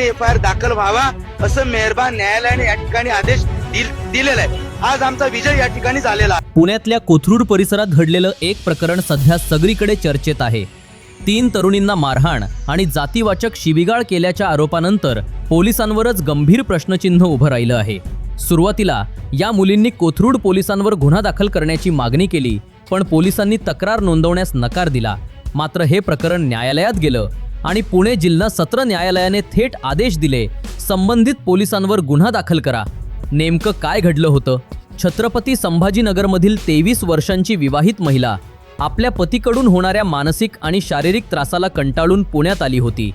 F I R दाखल व्हावा असं मेहरबान न्यायालयाने या ठिकाणी आदेश दिल- दिलेला आहे आज आमचा विजय या ठिकाणी झालेला. आहे पुण्यातल्या कोथरूड परिसरात घडलेलं एक प्रकरण सध्या सगळीकडे चर्चेत आहे. तीन तरुणींना मारहाण आणि जातीवाचक शिबिगाळ केल्याच्या आरोपानंतर पोलिसांवरच गंभीर प्रश्नचिन्ह उभं राहिलं आहे. सुरुवातीला या मुलींनी कोथरूड पोलिसांवर गुन्हा दाखल करण्याची मागणी केली पण पोलिसांनी तक्रार नोंदवण्यास नकार दिला. मात्र हे प्रकरण न्यायालयात गेलं आणि पुणे जिल्हा सत्र न्यायालयाने थेट आदेश दिले. संबंधित पोलिसांवर गुन्हा दाखल करा. नेमकं काय घडलं होतं? छत्रपती संभाजीनगरमधील तेवीस वर्षांची विवाहित महिला आपल्या पतीकडून होणाऱ्या मानसिक आणि शारीरिक त्रासाला कंटाळून पुण्यात आली होती.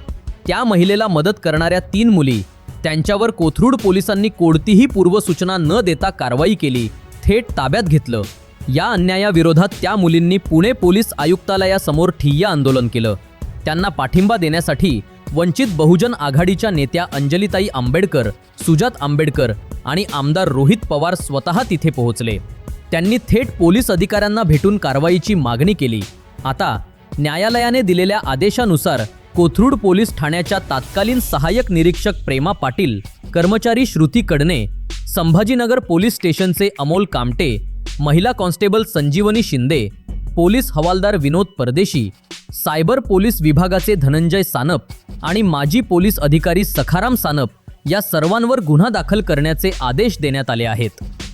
त्या महिलेला मदत करणाऱ्या तीन मुली त्यांच्यावर कोथरूड पोलिसांनी कोणतीही पूर्वसूचना न देता कारवाई केली थेट ताब्यात घेतलं. या अन्यायाविरोधात त्या मुलींनी पुणे पोलीस आयुक्तालयासमोर ठिय्या आंदोलन केलं. त्यांना पाठिंबा देण्यासाठी वंचित बहुजन आघाडीच्या नेत्या अंजलीताई आंबेडकर सुजात आंबेडकर आणि आमदार रोहित पवार स्वतः तिथे पोहोचले. त्यांनी थेट पोलीस अधिकाऱ्यांना भेटून कारवाईची मागणी केली. आता न्यायालयाने दिलेल्या आदेशानुसार कोथरूड पोलीस ठाण्याच्या तात्कालीन सहाय्यक निरीक्षक प्रेमा पाटील कर्मचारी श्रुती कडणे संभाजीनगर पोलीस स्टेशनचे अमोल कामटे महिला कॉन्स्टेबल संजीवनी शिंदे पोलीस हवालदार विनोद परदेशी सायबर पोलीस विभागाचे धनंजय सानप आणि माजी पोलीस अधिकारी सखाराम सानप या सर्वांवर गुन्हा दाखल करण्याचे आदेश देण्यात आले आहेत.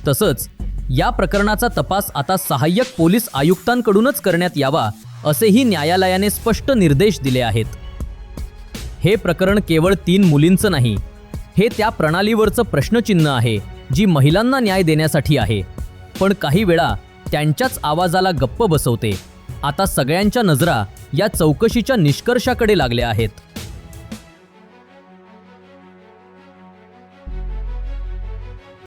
तसंच या प्रकरणाचा तपास आता सहाय्यक पोलीस आयुक्तांकडूनच करण्यात यावा असेही न्यायालयाने स्पष्ट निर्देश दिले आहेत. हे प्रकरण केवळ तीन मुलींचं नाही हे त्या प्रणालीवरचं प्रश्नचिन्ह आहे जी महिलांना न्याय देण्यासाठी आहे. पण काही वेळा त्यांच्याच आवाजाला गप्प बसवते. आता सगळ्यांच्या नजरा या चौकशीच्या निष्कर्षाकडे लागल्या आहेत.